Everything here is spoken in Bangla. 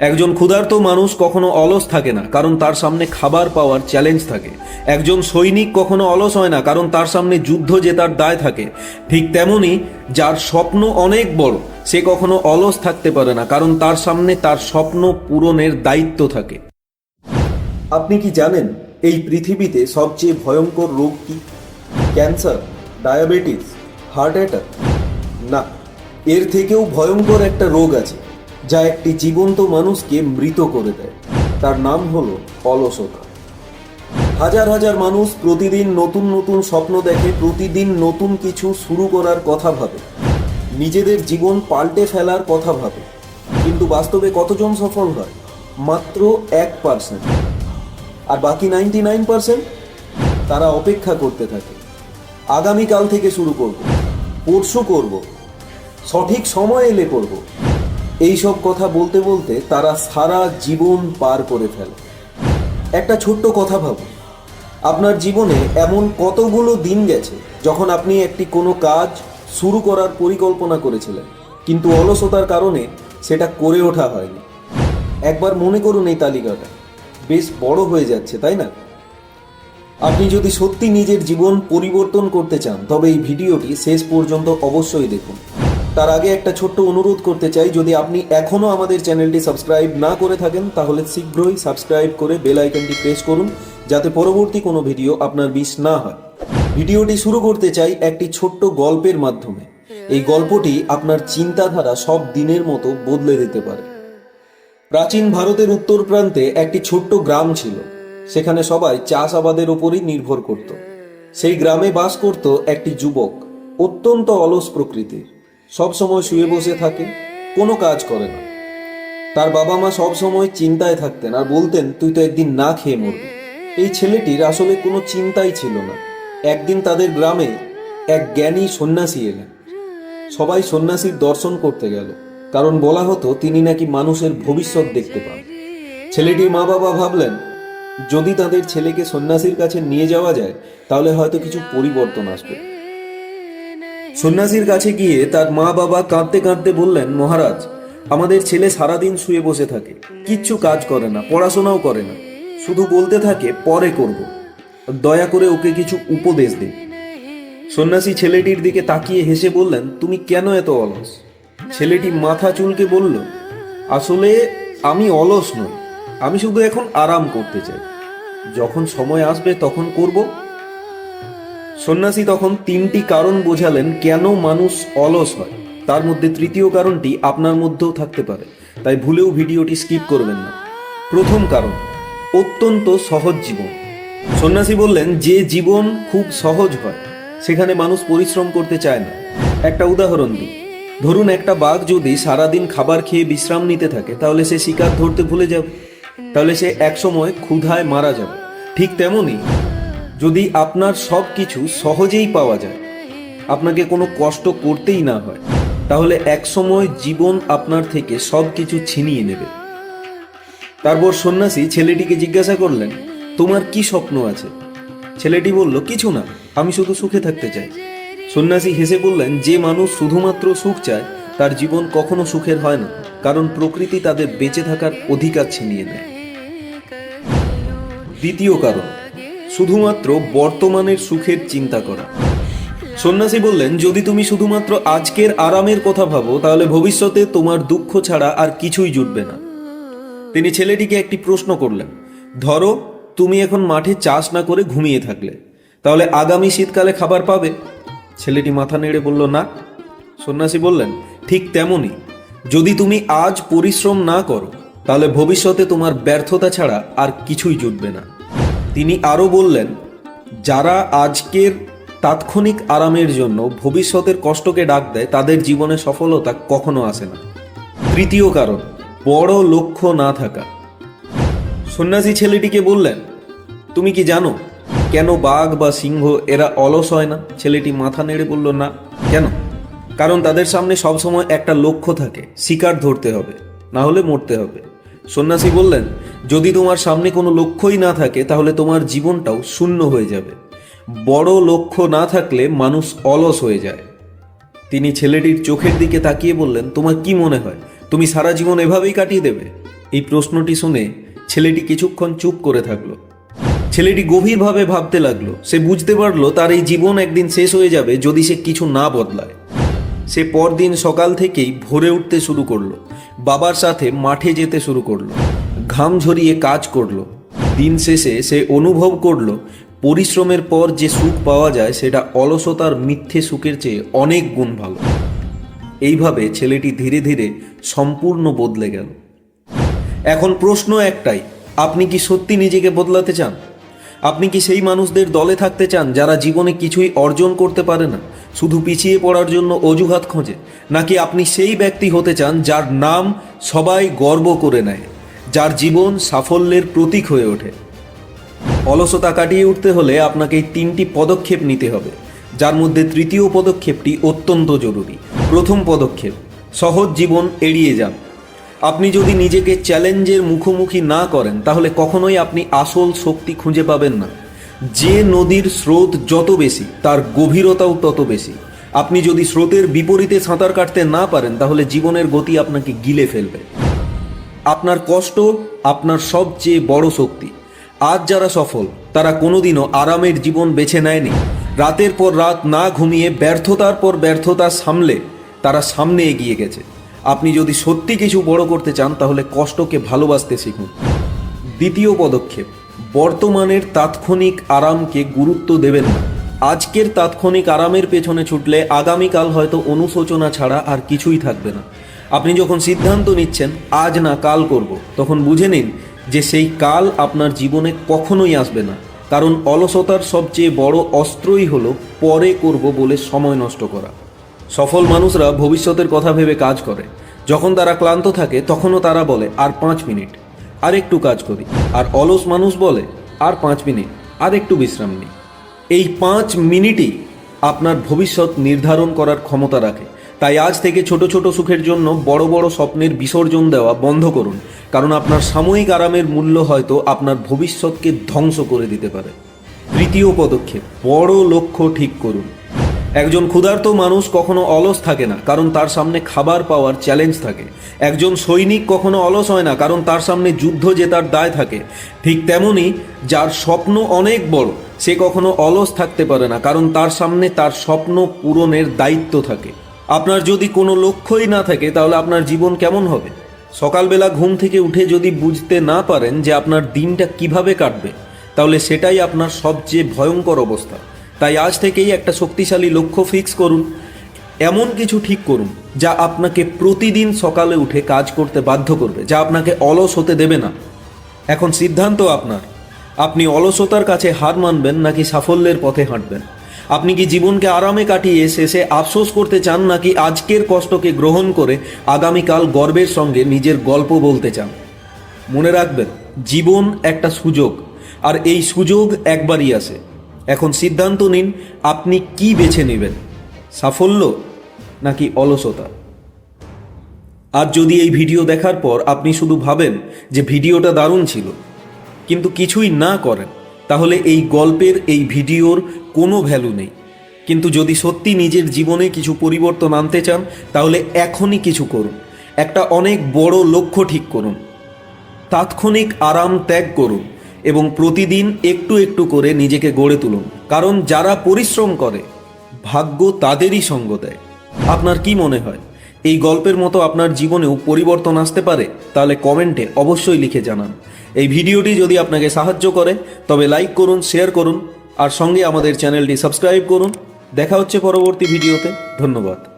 একজন ক্ষুধার্ত মানুষ কখনো অলস থাকে না, কারণ তার সামনে খাবার পাওয়ার চ্যালেঞ্জ থাকে। একজন সৈনিক কখনো অলস হয় না, কারণ তার সামনে যুদ্ধ জেতার দায় থাকে। ঠিক তেমনি যার স্বপ্ন অনেক বড়, সে কখনো অলস থাকতে পারে না, কারণ তার সামনে তার স্বপ্ন পূরণের দায়িত্ব থাকে। আপনি কি জানেন এই পৃথিবীতে সবচেয়ে ভয়ঙ্কর রোগ কি? Cancer, diabetes, heart attack? না, এর থেকেও ভয়ঙ্কর একটা রোগ আছে। যা একটি জীবন্ত মানুষকে মৃত করে দেয়। তার নাম হলো অলসতা। হাজার হাজার মানুষ প্রতিদিন নতুন নতুন স্বপ্ন দেখে, প্রতিদিন নতুন কিছু শুরু করার কথা ভাবে। নিজেদের জীবন পাল্টে ফেলার কথা ভাবে। কিন্তু বাস্তবে কতজন সফল হয়? মাত্র এক পার্সেন্ট আর বাকি নাইনটি নাইন পার্সেন্ট তারা অপেক্ষা করতে থাকে। আগামীকাল থেকে শুরু করব। পরশু করব। সঠিক সময় এলে করব। এই সব কথা বলতে বলতে তারা সারা জীবন পার করে ফেলে। একটা ছোট্ট কথা ভাবুন। আপনার জীবনে এমন কতগুলো দিন গেছে যখন আপনি একটি কোনো কাজ শুরু করার পরিকল্পনা করেছিলেন, কিন্তু অলসতার কারণে সেটা করে ওঠা হয়নি। একবার মনে করুন এই তালিকাটা। বেশ বড় হয়ে যাচ্ছে, তাই না? আপনি যদি সত্যি নিজের জীবন পরিবর্তন করতে চান, তবে এই ভিডিওটি শেষ পর্যন্ত অবশ্যই দেখুন। তার আগে একটা ছোট্ট অনুরোধ করতে চাই, যদি আপনি এখনও আমাদের চ্যানেলটি সাবস্ক্রাইব না করে থাকেন, তাহলে শীঘ্রই সাবস্ক্রাইব করে বেল আইকনটি প্রেস করুন, যাতে পরবর্তী কোনো ভিডিও আপনার মিস না হয়। ভিডিওটি শুরু করতে চাই একটি ছোট্ট গল্পের মাধ্যমে। এই গল্পটি আপনার চিন্তাধারা সব দিনের মতো বদলে দিতে পারে। প্রাচীন ভারতের উত্তর প্রান্তে একটি ছোট্ট গ্রাম ছিল। সেখানে সবাই চাষাবাদের উপরই নির্ভর করত। সেই গ্রামে বাস করত একটি যুবক, অত্যন্ত অলস প্রকৃতির। সব সময় শুয়ে বসে থাকে, কোনো কাজ করে না। তার বাবা মা সব সময় চিন্তায় থাকতেন আর বলতেন, তুই তো একদিন না খেয়ে মরবি। এই ছেলেটির আসলে কোনো চিন্তাই ছিল না। একদিন তাদের গ্রামে এক জ্ঞানী সন্ন্যাসী এলেন। সবাই সন্ন্যাসীর দর্শন করতে গেল, কারণ বলা হতো তিনি নাকি মানুষের ভবিষ্যৎ দেখতে পান। ছেলেটির মা বাবা ভাবলেন, যদি তাদের ছেলেকে সন্ন্যাসীর কাছে নিয়ে যাওয়া যায়, তাহলে হয়তো কিছু পরিবর্তন আসবে। সন্ন্যাসীর কাছে গিয়ে তার মা বাবা কাঁদতে কাঁদতে বললেন, মহারাজ, আমাদের ছেলে সারাদিন শুয়ে বসে থাকে, কিচ্ছু কাজ করে না, পড়াশোনাও করে না। শুধু বলতে থাকে, পরে করব। দয়া করে ওকে কিছু উপদেশ দিন। সন্ন্যাসী ছেলেটির দিকে তাকিয়ে হেসে বললেন, তুমি কেন এত অলস? ছেলেটি মাথা চুলকে বলল, আসলে আমি অলস নই, আমি শুধু এখন আরাম করতে চাই। যখন সময় আসবে তখন করব সন্ন্যাসী তখন তিনটি কারণ বোঝালেন কেন মানুষ অলস হয়। তার মধ্যে তৃতীয় কারণটি আপনার মধ্যেও থাকতে পারে, তাই ভুলেও ভিডিওটি স্কিপ করবেন না। প্রথম কারণ, অত্যন্ত সহজ জীবন। সন্ন্যাসী বললেন, যে জীবন খুব সহজ হয়, সেখানে মানুষ পরিশ্রম করতে চায় না। একটা উদাহরণ দিই। ধরুন, একটা বাঘ যদি সারাদিন খাবার খেয়ে বিশ্রাম নিতে থাকে, তাহলে সে শিকার ধরতে ভুলে যাবে। তাহলে সে একসময় ক্ষুধায় মারা যাবে। ঠিক তেমনই যদি আপনার সব কিছু সহজেই পাওয়া যায়, আপনাকে কোনো কষ্ট করতেই না হয়, তাহলে একসময় জীবন আপনার থেকে সব কিছু ছিনিয়ে নেবে। তারপর সন্ন্যাসী ছেলেটিকে জিজ্ঞাসা করলেন, তোমার কি স্বপ্ন আছে? ছেলেটি বলল, কিছু না, আমি শুধু সুখে থাকতে চাই। সন্ন্যাসী হেসে বললেন, যে মানুষ শুধুমাত্র সুখ চায়, তার জীবন কখনো সুখের হয় না, কারণ প্রকৃতি তাদের বেঁচে থাকার অধিকার ছিনিয়ে নেয়। দ্বিতীয় কারণ শুধুমাত্র বর্তমানের সুখের চিন্তা করা। সন্ন্যাসী বললেন, যদি তুমি শুধুমাত্র আজকের আরামের কথা ভাবো, তাহলে ভবিষ্যতে তোমার দুঃখ ছাড়া আর কিছুই জুটবে না। তিনি ছেলেটিকে একটি প্রশ্ন করলেন, ধরো, তুমি এখন মাঠে চাষ না করে ঘুমিয়ে থাকলে, তাহলে আগামী শীতকালে খাবার পাবে? ছেলেটি মাথা নেড়ে বলল, না। সন্ন্যাসী বললেন, ঠিক তেমনই। যদি তুমি আজ পরিশ্রম না করো, তাহলে ভবিষ্যতে তোমার ব্যর্থতা ছাড়া আর কিছুই জুটবে না। তিনি আরও বললেন, যারা আজকের তাৎক্ষণিক আরামের জন্য ভবিষ্যতের কষ্টকে ডাক দেয়, তাদের জীবনে সফলতা কখনো আসে না। তৃতীয় কারণ, বড় লক্ষ্য না থাকা। সন্ন্যাসী ছেলেটিকে বললেন, তুমি কি জানো কেন বাঘ বা সিংহ এরা অলস হয় না? ছেলেটি মাথা নেড়ে বলল, না, কেন? কারণ তাদের সামনে সবসময় একটা লক্ষ্য থাকে, শিকার ধরতে হবে, না হলে মরতে হবে। সন্ন্যাসী বললেন যদি তোমার সামনে কোনো লক্ষ্যই না থাকে, তাহলে তোমার জীবনটাও শূন্য হয়ে যাবে। বড় লক্ষ্য না থাকলে মানুষ অলস হয়ে যায়। তিনি ছেলেটির চোখের দিকে তাকিয়ে বললেন, তোমার কি মনে হয়? তুমি সারা জীবন এভাবেই কাটিয়ে দেবে? এই প্রশ্নটি শুনে ছেলেটি কিছুক্ষণ চুপ করে থাকল। ছেলেটি গভীরভাবে ভাবতে লাগল। সে বুঝতে পারল তার এই জীবন একদিন শেষ হয়ে যাবে যদি সে কিছু না বদলায়। সে পরদিন সকাল থেকেই ভোরে উঠতে শুরু করল। বাবার সাথে মাঠে যেতে শুরু করল। ঘাম ঝরিয়ে কাজ করল। দিন শেষে সে অনুভব করল, পরিশ্রমের পর যে সুখ পাওয়া যায় সেটা অলসতার মিথ্যে সুখের চেয়ে অনেক গুণ ভালো। এইভাবে ছেলেটি ধীরে ধীরে সম্পূর্ণ বদলে গেল। এখন প্রশ্ন একটাই, আপনি কি সত্যি নিজেকে বদলাতে চান? আপনি কি সেই মানুষদের দলে থাকতে চান যারা জীবনে কিছুই অর্জন করতে পারে না, শুধু পিছিয়ে পড়ার জন্য অজুহাত খোঁজে? নাকি আপনি সেই ব্যক্তি হতে চান যার নাম সবাই গর্ব করে নেয়? যার জীবন সাফল্যের প্রতীক হয়ে ওঠে। অলসতা কাটিয়ে উঠতে হলে আপনাকে তিনটি পদক্ষেপ নিতে হবে, যার মধ্যে তৃতীয় পদক্ষেপটি অত্যন্ত জরুরি। প্রথম পদক্ষেপ, সহজ জীবন এড়িয়ে যান। আপনি যদি নিজেকে চ্যালেঞ্জের মুখোমুখি না করেন, তাহলে কখনোই আপনি আসল শক্তি খুঁজে পাবেন না। যে নদীর স্রোত যত বেশি, তার গভীরতাও তত বেশি। আপনি যদি স্রোতের বিপরীতে সাঁতার কাটতে না পারেন, তাহলে জীবনের গতি আপনাকে গিলে ফেলবে। আপনার কষ্ট আপনার সবচেয়ে বড় শক্তি। আজ যারা সফল, তারা কোনোদিনও আরামের জীবন বেছে নেয়নি। রাতের পর রাত না ঘুমিয়ে ব্যর্থতার পর ব্যর্থতা সামলে তারা সামনে এগিয়ে গেছে। আপনি যদি সত্যি কিছু বড় করতে চান, তাহলে কষ্টকে ভালোবাসতে শিখুন। দ্বিতীয় পদক্ষেপ, বর্তমানের তাৎক্ষণিক আরামকে গুরুত্ব দেবেন না। আজকের তাৎক্ষণিক আরামের পেছনে ছুটলে আগামীকাল হয়তো অনুশোচনা ছাড়া আর কিছুই থাকবে না। আপনি যখন সিদ্ধান্ত নিচ্ছেন, আজ না, কাল করব, তখন বুঝে নিন যে সেই কাল আপনার জীবনে কখনোই আসবে না। কারণ অলসতার সবচেয়ে বড় অস্ত্রই হলো পরে করব বলে সময় নষ্ট করা। সফল মানুষরা ভবিষ্যতের কথা ভেবে কাজ করে। যখন তারা ক্লান্ত থাকে, তখনও তারা বলে, আর পাঁচ মিনিট, আর একটু কাজ করি। আর অলস মানুষ বলে, আর পাঁচ মিনিট, আর একটু বিশ্রাম নিই। এই পাঁচ মিনিটই আপনার ভবিষ্যৎ নির্ধারণ করার ক্ষমতা রাখে। তাই আজ থেকে ছোট ছোট সুখের জন্য বড় বড় স্বপ্নের বিসর্জন দেওয়া বন্ধ করুন, কারণ আপনার সাময়িক আরামের মূল্য হয়তো আপনার ভবিষ্যৎকে ধ্বংস করে দিতে পারে। তৃতীয় পদক্ষেপ, বড় লক্ষ্য ঠিক করুন। একজন ক্ষুধার্ত মানুষ কখনো অলস থাকে না, কারণ তার সামনে খাবার পাওয়ার চ্যালেঞ্জ থাকে। একজন সৈনিক কখনো অলস হয় না, কারণ তার সামনে যুদ্ধ জেতার দায় থাকে। ঠিক তেমনি, যার স্বপ্ন অনেক বড়, সে কখনো অলস থাকতে পারে না, কারণ তার সামনে তার স্বপ্ন পূরণের দায়িত্ব থাকে। আপনার যদি কোনো লক্ষ্যই না থাকে, তাহলে আপনার জীবন কেমন হবে? সকালবেলা ঘুম থেকে উঠে যদি বুঝতে না পারেন যে আপনার দিনটা কীভাবে কাটবে, তাহলে সেটাই আপনার সবচেয়ে ভয়ঙ্কর অবস্থা। তাই আজ থেকেই একটা শক্তিশালী লক্ষ্য ফিক্স করুন। এমন কিছু ঠিক করুন, যা আপনাকে প্রতিদিন সকালে উঠে কাজ করতে বাধ্য করবে, যা আপনাকে অলস হতে দেবে না। এখন সিদ্ধান্ত আপনার। আপনি অলসতার কাছে হার মানবেন নাকি সাফল্যের পথে হাঁটবেন? আপনি কি জীবনকে আরামে কাটিয়ে শেষে আফসোস করতে চান নাকি আজকের কষ্টকে গ্রহণ করে আগামীকাল গর্বের সঙ্গে নিজের গল্প বলতে চান? মনে রাখবেন, জীবন একটা সুযোগ, আর এই সুযোগ একবারই আসে। এখন সিদ্ধান্ত নিন, আপনি কি বেছে নেবেন? সাফল্য নাকি অলসতা? আর যদি এই ভিডিও দেখার পর আপনি শুধু ভাবেন যে ভিডিওটা দারুণ ছিল, কিন্তু কিছুই না করেন তাহলে এই গল্পের এই ভিডিওর কোনো ভ্যালু নেই। কিন্তু যদি সত্যি নিজের জীবনে কিছু পরিবর্তন আনতে চান, তাহলে এখনই কিছু করুন। একটা অনেক বড় লক্ষ্য ঠিক করুন। তাৎক্ষণিক আরাম ত্যাগ করুন এবং প্রতিদিন একটু একটু করে নিজেকে গড়ে তুলুন। কারণ যারা পরিশ্রম করে, ভাগ্য তাদেরই সঙ্গ দেয়। আপনার কি মনে হয়? এই গল্পের মতো আপনার জীবনেও পরিবর্তন আসতে পারে, তাহলে কমেন্টে অবশ্যই লিখে জানান। এই ভিডিওটি যদি আপনাকে সাহায্য করে, তবে লাইক করুন, শেয়ার করুন, আর সঙ্গে আমাদের চ্যানেলটি সাবস্ক্রাইব করুন। দেখা হচ্ছে পরবর্তী ভিডিওতে, ধন্যবাদ।